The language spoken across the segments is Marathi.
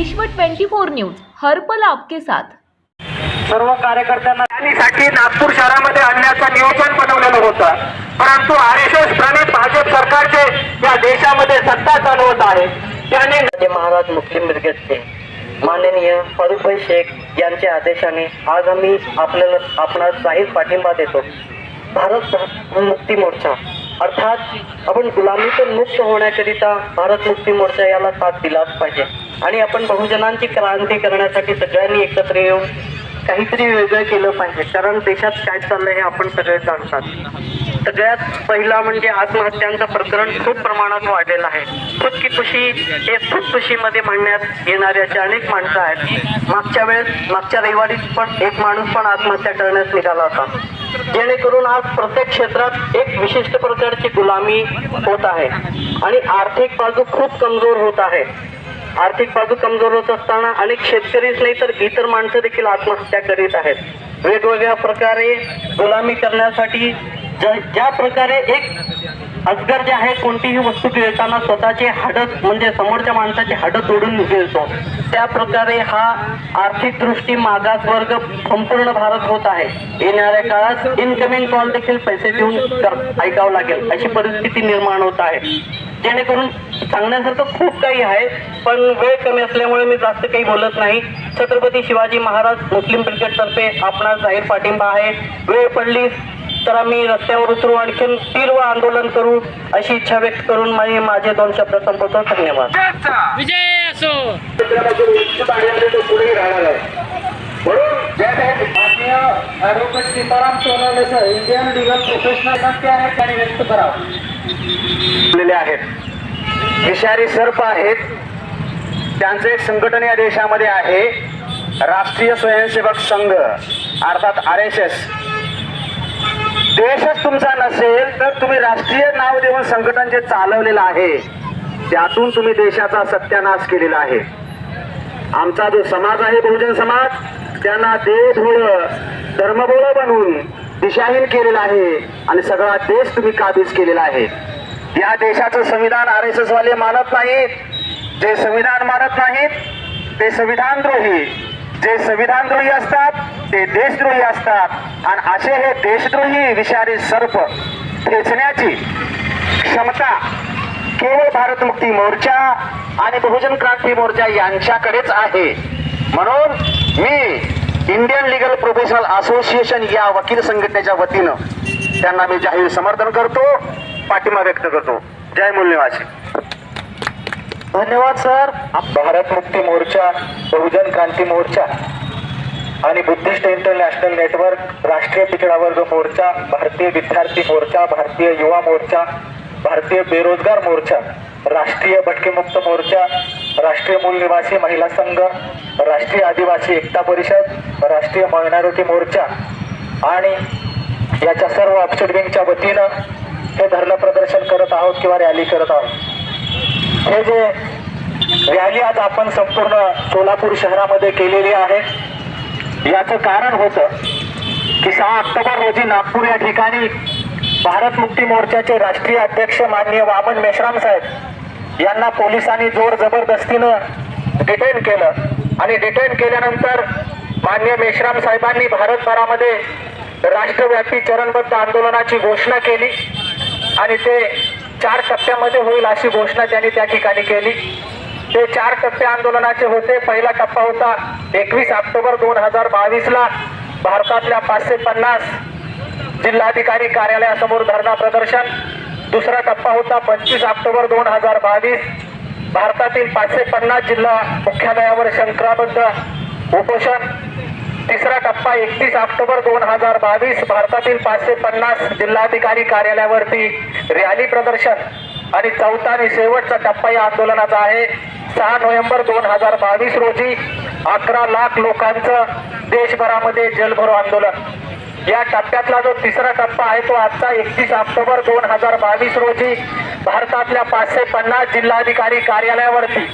विश्व 24 न्यूज हर्पल आपके साथ. सर्व कार्यकर्त्यांना साठी नागपूर शहरामध्ये आणण्याचं नियोजन बनवलेलं होतं. परंतु आर एस एस प्रणित भाजप सरकारचे या देशामध्ये सत्ता चालवत आहे. त्याने राजे महाराज मुस्लिम ब्रिगेडचे माननीय फारुखभाई शेख यांच्या आदेशाने आज आम्ही आपल्याला आपणास जाहीर पाठिंबा देतो. भारत मुक्ती मोर्चा. अर्थात आपण गुलामीतून मुक्त होण्याकरिता भारत मुक्ती मोर्चा याला साथ दिलाच पाहिजे. आणि आपण बहुजनांची क्रांती करण्यासाठी सगळ्यांनी एकत्र येऊन काहीतरी वेगळं केलं पाहिजे. कारण देशात काय चाललंय हे आपण सगळे जाणतात. सगळ्यात पहिला म्हणजे आत्महत्यांचं प्रकरण खूप प्रमाणात वाढलेलं आहे. खुदकीकुशी हे खुदकुशीमध्ये म्हणण्यात येणारे असे अनेक माणसं आहेत. मागच्या वेळेस मागच्या रविवारी पण एक माणूस पण आत्महत्या करण्यास निघाला होता. जेणेकरून आज प्रत्येक क्षेत्रात एक विशिष्ट प्रकारची गुलामी होत आहे. आणि आर्थिक बाजू खूप कमजोर होत आहे. आर्थिक बाजू कमजोर होत असताना अनेक शेतकरीच नाही तर इतर माणसं देखील आत्महत्या करीत आहेत. वेगवेगळ्या प्रकारे गुलामी करण्यासाठी ज्या ज्या प्रकारे एक अजगर जे आहे कोणतीही वस्तू गिळताना स्वतःचे हाडत म्हणजे समोरच्या माणसाचे हाडं तोडून गिळतो त्या प्रकारे हा आर्थिक दृष्टी मागास वर्ग संपूर्ण भारत होत आहे. येणाऱ्या काळात इनकमिंग कॉल देखील पैसे देऊन ऐकावं लागेल अशी परिस्थिती निर्माण होत आहे. जेणेकरून सांगण्यासारखं खूप काही आहे पण वेळ कमी असल्यामुळे मी जास्त काही बोलत नाही. छत्रपती शिवाजी महाराज मुस्लिम क्रिकेटतर्फे आपणास जाहीर पाठिंबा आहे. वेळ पडली तर आम्ही रस्त्यावर उतरू आणखीन तीव्र आंदोलन करू अशी इच्छा व्यक्त करून मी माझे दोन शब्द संपवतो. धन्यवाद. विजय असो. Advocate Sitaram Sonawane sir Indian legal professional नक्की आहेत त्यांनी व्यक्त करावं. आहेत. विषारी सर्प आहेत. त्यांचं एक संघटन या देशामध्ये आहे. राष्ट्रीय स्वयंसेवक संघ अर्थात आर एस एस. देशच तुमचा नसेल तर तुम्ही राष्ट्रीय नाव देऊन संघटन जे चालवलेलं आहे त्यातून तुम्ही देशाचा सत्यानाश केलेला आहे. आमचा जो समाज आहे बहुजन समाज त्यांना देशभोळ धर्मभोळ बनवून दिशाहीन केलेला आहे आणि सगळा देश तुम्ही काबीज केलेला आहे. या देशाचं संविधान आर एस एस वाले मानत नाहीत जे संविधान मानत नाहीत ते संविधान द्रोही जे संविधानद्रोही असतात ते देशद्रोही असतात. आणि असे हे देशद्रोही विषारी सर्प ठेचण्याची क्षमता केवळ भारत मुक्ती मोर्चा आणि बहुजन क्रांती मोर्चा यांच्याकडेच आहे. म्हणून मी इंडियन लिगल प्रोफेशनल असोसिएशन या वकील संघटनेच्या वतीनं त्यांना मी जाहीर समर्थन करतो पाठिंबा व्यक्त करतो. जय मूल्यवासी धन्यवाद सर. भारत मुक्ती मोर्चा बहुजन क्रांती मोर्चा आणि बुद्धिस्ट इंटरनॅशनल नेटवर्क राष्ट्रीय पिछडा वर्ग मोर्चा भारतीय विद्यार्थी मोर्चा भारतीय युवा मोर्चा भारतीय बेरोजगार मोर्चा राष्ट्रीय भटकेमुक्त मोर्चा राष्ट्रीय मूल निवासी महिला संघ राष्ट्रीय आदिवासी एकता परिषद राष्ट्रीय मायनॉरिटी मोर्चा आणि याच्या सर्व अपसेट विंगच्या वतीनं हे धरणं प्रदर्शन करत आहोत किंवा रॅली करत आहोत. हे जे रॅली आज आपण संपूर्ण सोलापूर शहरामध्ये केलेली आहे याचं कारण होतं की सहा ऑक्टोबर रोजी नागपूर या ठिकाणी भारत मुक्ती मोर्चाचे राष्ट्रीय अध्यक्ष माननीय वामन मेश्राम साहेब यांना पोलिसांनी जोर जबरदस्तीनं डिटेन केलं. आणि डिटेन केल्यानंतर माननीय मेश्राम साहेबांनी भारतभरामध्ये राष्ट्रव्यापी चरणबद्ध आंदोलनाची घोषणा केली. आणि ते चार टप्प्यामध्ये होईल अशी घोषणा त्यांनी त्या ठिकाणी केली. ते चार टप्पे आंदोलनाचे होते. पहिला टप्पा होता एकवीस ऑक्टोबर दोन हजार बावीसला भारतातल्या पाचशे पन्नास जिल्हाधिकारी कार्यालयासमोर धरणा प्रदर्शन. दुसरा टप्पा होता पंचवीस ऑक्टोबर दोन हजार बावीस. भारतातील पाचशे पन्नास जिल्हा मुख्यालयावर शंकराबद्ध उपोषण. तिसरा टप्पा एकतीस ऑक्टोबर दोन हजार बावीस भारतातील पाचशे पन्नास जिल्हाधिकारी कार्यालयावरती रॅली प्रदर्शन. आणि चौथा आणि शेवटचा टप्पा या आंदोलनाचा आहे. सहा नोव्हेंबर दोन हजार बावीस रोजी अकरा लाख लोकांचं देशभरामध्ये जलभरो आंदोलन. या टप्प्यातला जो तिसरा टप्पा आहे तो आजचा एकतीस ऑक्टोबर दोन हजार बावीस रोजी भारतातल्या पाचशे पन्नास जिल्हाधिकारी कार्यालयावरती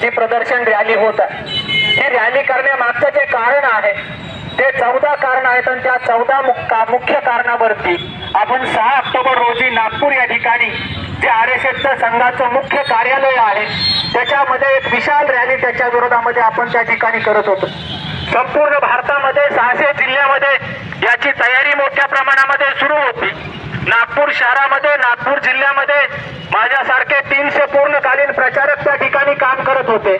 जी प्रदर्शन रॅली होत आहे. ही रॅली करण्यामागचं जे कारण आहे ते चौदा कारण आहेत आणि त्या चौदा मुख्य कारणावरती आपण सहा ऑक्टोबर रोजी नागपूर या ठिकाणी जे आर एस एसचं संघाचं मुख्य कार्यालय आहे त्याच्यामध्ये एक विशाल रॅली त्याच्या विरोधामध्ये आपण त्या ठिकाणी करत होतो. संपूर्ण भारतामध्ये सहाशे जिल्ह्यामध्ये याची तयारी मोठ्या प्रमाणामध्ये सुरू होती. नागपूर शहरामध्ये नागपूर जिल्ह्यामध्ये माझ्यासारखे तीनशे पूर्णकालीन प्रचारक त्या ठिकाणी काम करत होते.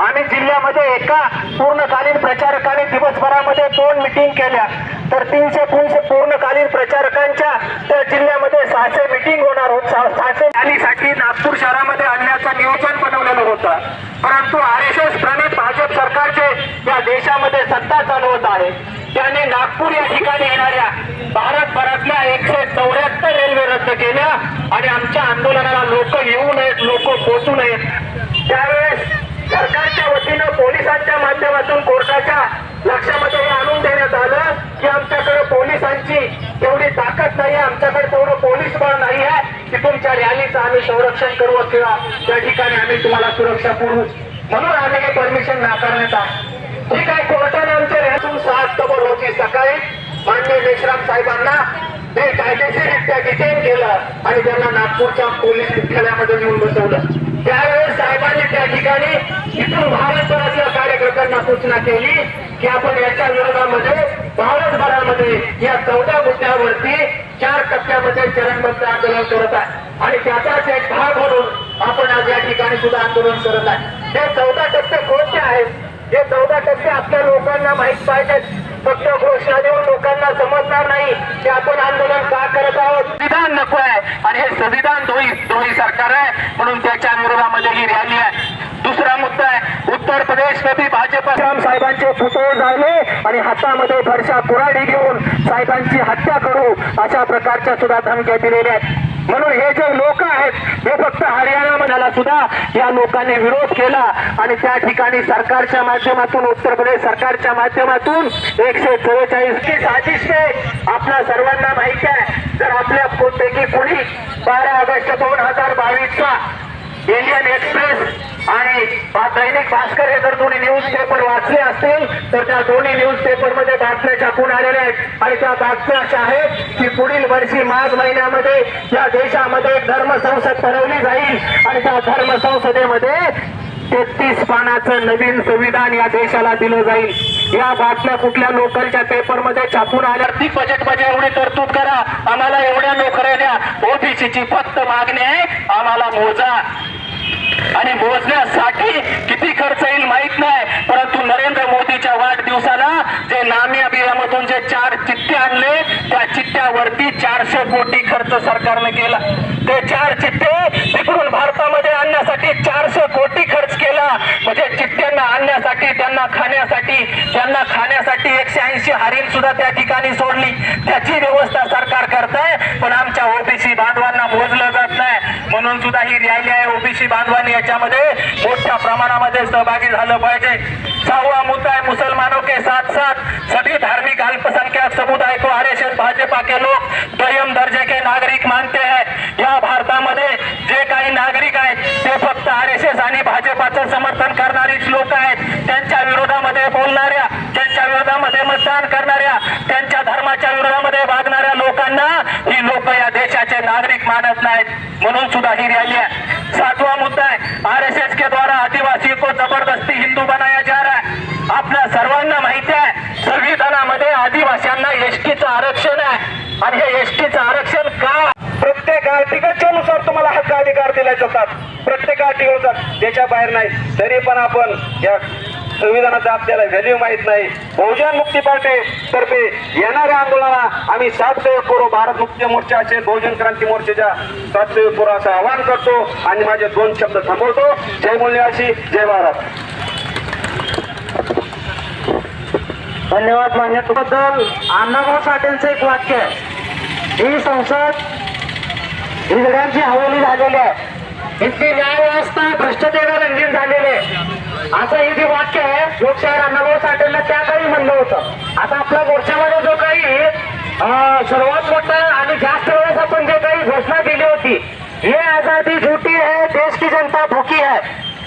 आम्ही जिल्ह्यामध्ये एका पूर्णकालीन प्रचारकाने दिवसभरामध्ये दोन मिटिंग केल्या. तर तीनशे तीनशे पूर्णकालीन प्रचारकांच्या त्या जिल्ह्यामध्ये सहाशे मिटिंग होणार होत. सहाशे रॅलीसाठी नागपूर शहरामध्ये आणण्याचं नियोजन बनवलेलं होतं. परंतु आर एस एस प्रणित भाजप सरकारचे या देशामध्ये सत्ता चालवत आहे. त्याने नागपूर या ठिकाणी येणाऱ्या भारतभरातल्या एकशे चौऱ्याहत्तर रेल्वे रद्द केल्या आणि आमच्या आंदोलन लोक येऊ नयेत लोक पोचू नयेत. त्यावेळेस सरकारच्या वतीनं पोलिसांच्या माध्यमातून कोर्टाच्या लक्षामध्ये हे आणून देण्यात आलं की आमच्याकडे पोलिसांची तेवढी ताकद नाही आहे आमच्याकडे तेवढं पोलीस बळ नाही आहे की तुमच्या रॅलीचं आम्ही संरक्षण करू किंवा त्या ठिकाणी आम्ही तुम्हाला सुरक्षा पुरवू. म्हणून आम्ही हे परमिशन नाकारण्यात आहे ठीक आहे कोर्टाने आमच्या रॅलीतून सहा ऑक्टोबर रोजी सकाळी मान्य मेश्राम साहेबांना ते कायदेशीररित्या डिटेन केलं आणि त्यांना नागपूरच्या पोलीस मुख्यालयामध्ये नेऊन बसवलं. त्यावेळेस साहेबांनी त्या ठिकाणी इथून भारतभरातल्या कार्यकर्त्यांना सूचना केली की आपण याच्या विरोधामध्ये भारतभरामध्ये या चौदा मुद्द्यावरती चार टप्प्यामध्ये चरणबद्ध आंदोलन करत आहे. आणि त्याचाच एक भाग म्हणून आपण आज या ठिकाणी सुद्धा आंदोलन करत आहे. हे चौदा टप्पे कोणते आहेत? हे चौदा टप्पे आपल्या लोकांना माहीत पाहिजेत. फक्त घोषणा देऊन लोकांना समजणार नाही की आपण आंदोलन का करत आहोत. संविधान नको आहे. आणि हे संविधान द्रोही द्रोही सरकार आहे. म्हणून त्याच्या विरोधामध्ये ही रॅली आहे. दुसरा मुद्दा आहे. उत्तर प्रदेशमध्ये भाजप साहेबांचे पुतळे जाळले आणि हातामध्ये फरशा कुराडी घेऊन साहेबांची हत्या करू अशा प्रकारच्या सुद्धा धमक्या दिलेल्या आहेत. म्हणून हे जे लोक आहेत हे फक्त हरियाणा म्हणाला सुद्धा या लोकांनी विरोध केला आणि त्या ठिकाणी सरकारच्या माध्यमातून उत्तर प्रदेश सरकारच्या माध्यमातून एकशे चव्वेचाळीस की साजिशने आपल्या सर्वांना माहिती आहे. जर आपल्या पैकी कोणी बारा ऑगस्ट दोन हजार बावीसचा इंडियन एक्सप्रेस आणि दैनिक भास्कर हे जर दोन्ही न्यूज पेपर वाचले असतील तर त्या दोन्ही न्यूज पेपरमध्ये बातम्या छापून आलेल्या आहेत. आणि त्या बातम्या अशा आहेत की पुढील वर्षी मार्च महिन्यामध्ये या देशामध्ये एक धर्म संसद ठरवली जाईल. आणि त्या धर्म संसदेमध्ये तेहतीस पानाचं नवीन संविधान या देशाला दिलं जाईल. या बातम्या कुठल्या लोकलच्या पेपरमध्ये छापून आल्या? ती बजेटमध्ये एवढी तरतूद करा. आम्हाला एवढ्या नोकऱ्या द्या. ओबीसीची फक्त मागणी आहे. आम्हाला मोजा. आणि मोजण्यासाठी किती खर्च येईल माहीत नाही. परंतु नरेंद्र मोदीच्या वाढदिवसाला जे नामी अभियानामधून जे चार चिठ्ठे आणले त्या चिठ्ठ्यावरती चारशे कोटी खर्च सरकारने केला. ते चार चिठ्ठे तिकडून भारतामध्ये आणण्यासाठी चारशे कोटी खर्च केला. म्हणजे चिठ्ठ्यांना आणण्यासाठी त्यांना खाण्यासाठी त्यांना खाण्यासाठी एकशे ऐंशी हरिण सुद्धा त्या ठिकाणी सोडली. त्याची व्यवस्था सरकार करताय पण आमच्या ओबीसी बांधवांना मोजलं जात नाही. म्हणून सुद्धा ही रॅली आहे ओबीसी बांधवांनी याच्यामध्ये मोठ्या प्रमाणामध्ये सहभागी झालं पाहिजे. समुदाय को आरएसएस भाजपा के लोग दुय्यम दर्जे के नागरिक मानते हैं। या भारतामध्ये जे काही नागरिक आहेत ते फक्त आरएसएस आणि भाजपाचं समर्थन करणारीच लोक आहेत. त्यांच्या विरोधामध्ये बोलणाऱ्या त्यांच्या विरोधामध्ये मतदान करणाऱ्या त्यांच्या धर्माच्या विरोधामध्ये वागणाऱ्या लोकांना ही लोक या देशाचे नागरिक मानत नाहीत. म्हणून सुद्धा ही रॅली आणि हे एसटीचं आरक्षण का? प्रत्येक आर्टिकलच्या नुसार तुम्हाला हक्क अधिकार दिले जातात प्रत्येक आर्टिकलनुसार त्याच्या बाहेर नाही. तरी पण आपण या संविधानाचा आपल्याला व्हॅल्यू माहीत नाही. बहुजन मुक्ती पार्टी तर्फे येणाऱ्या आंदोलनाला आम्ही सात सहयोग करू भारत मुक्ती मोर्चा असेल बहुजन क्रांती मोर्चाच्या साथ सहयोग करू असं आवाहन करतो आणि माझे दोन शब्द थांबवतो. जय मूल्यवासी जय भारत. धन्यवाद मान्यतेबद्दल अण्णाभाऊ साठेंचं एक वाक्य आहे. ही संसद इंग्रजांची हवेली झालेली आहे. इथली न्याय व्यवस्था भ्रष्टतेला रंगीत झालेली आहे. असं हे जे वाक्य आहे लोकशाहीर अण्णाभाऊ साठेंना त्या काळी म्हणलं होतं. आता आपल्या मोर्चामध्ये जो काही सर्वात मोठा आणि जास्त वेळेस आपण जे काही घोषणा दिली होती हे आजादी झुटी है देश की जनता भुकी है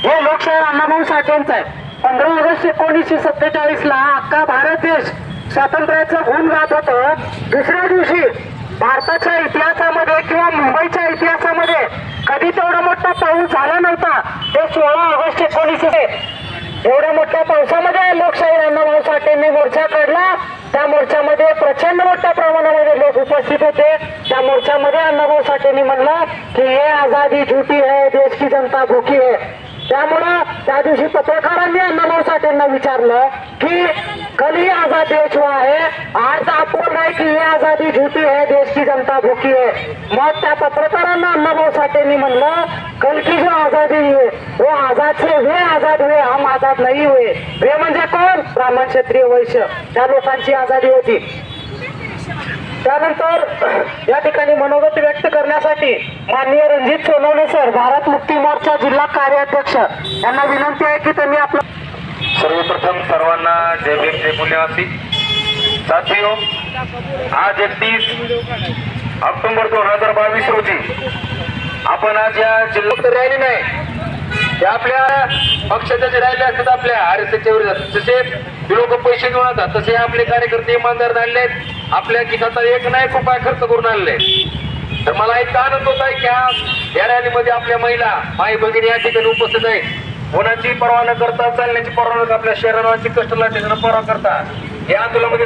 हे लोकशाहीर अण्णाभाऊ साठेंचं आहे. पंधरा ऑगस्ट एकोणीसशे सत्तेचाळीस ला अख्खा भारत देश स्वातंत्र्याचं गुण गात होतं. दुसऱ्या दिवशी भारताच्या इतिहासामध्ये किंवा मुंबईच्या इतिहासामध्ये कधी तेवढा मोठा पाऊस झाला नव्हता. ते सोळा ऑगस्ट एकोणीसशे एवढ्या मोठ्या पावसामध्ये लोकशाही अण्णाभाऊ साठेंनी मोर्चा काढला. त्या मोर्चामध्ये प्रचंड मोठ्या प्रमाणामध्ये लोक उपस्थित होते. त्या मोर्चामध्ये अण्णाभाऊ साठेंनी म्हणलं की हे आझादी झुटी है देश की जनता भूकी है त्यामुळं त्या दिवशी पत्रकारांनी अण्णाभाऊ साठेंना विचारलं की कल ही आजाद देश हुआ है। आज आप बोल रहे की ये आजादी झूठी है देश की जनता भूखी है। मग त्या पत्रकारांना अण्णाभाऊ साठेंनी म्हणलं कल की जो आजादी है वो आजाद से वे आजाद हुए हम आजाद नहीं हुए। वे म्हणजे कोण? ब्राह्मण क्षत्रिय वैश्य त्या लोकांची आजादी होती. त्यानंतर या ठिकाणी मनोगत व्यक्त करण्यासाठी माननीय रणजित सोनवणे सर भारत मुक्ती मोर्चा जिल्हा कार्याध्यक्ष यांना विनंती आहे की त्यांनी आपलं सर्वप्रथम सर्वांना जय भीम जय पुण्यवासी. साथियो आज एकतीस ऑक्टोबर दोन हजार बावीस रोजी आपण आज या जिल्ह्यात राहिले नाही. ते आपल्या पक्षाच्या जे राहिले असतात आपल्या आरएसएसच्या विरोधात जसे लोक पैसे घेऊन येतात तसे आपले कार्यकर्ते इमानदार झालेले आहेत. आपल्या खिशाचा एक नाही एक रुपया खर्च करून आणले तर मला एक आनंद होत आहे की आज या रॅलीमध्ये आपल्या महिला माई भगिनी या ठिकाणी उपस्थित आहेत. कोणाची परवा न करता चालण्याची परवा न करता, आपल्या शरीराची कष्ट त्याच्यानं परवा करता या आंदोलनामध्ये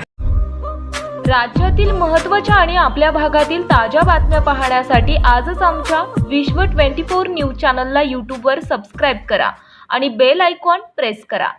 राज्यातील महत्त्वाच्या आणि आपल्या भागातील ताज्या बातम्या पाहण्यासाठी आजच आमच्या विश्व ट्वेंटी फोर न्यूज चॅनलला यूट्यूबवर सबस्क्राईब करा आणि बेल आयकॉन प्रेस करा.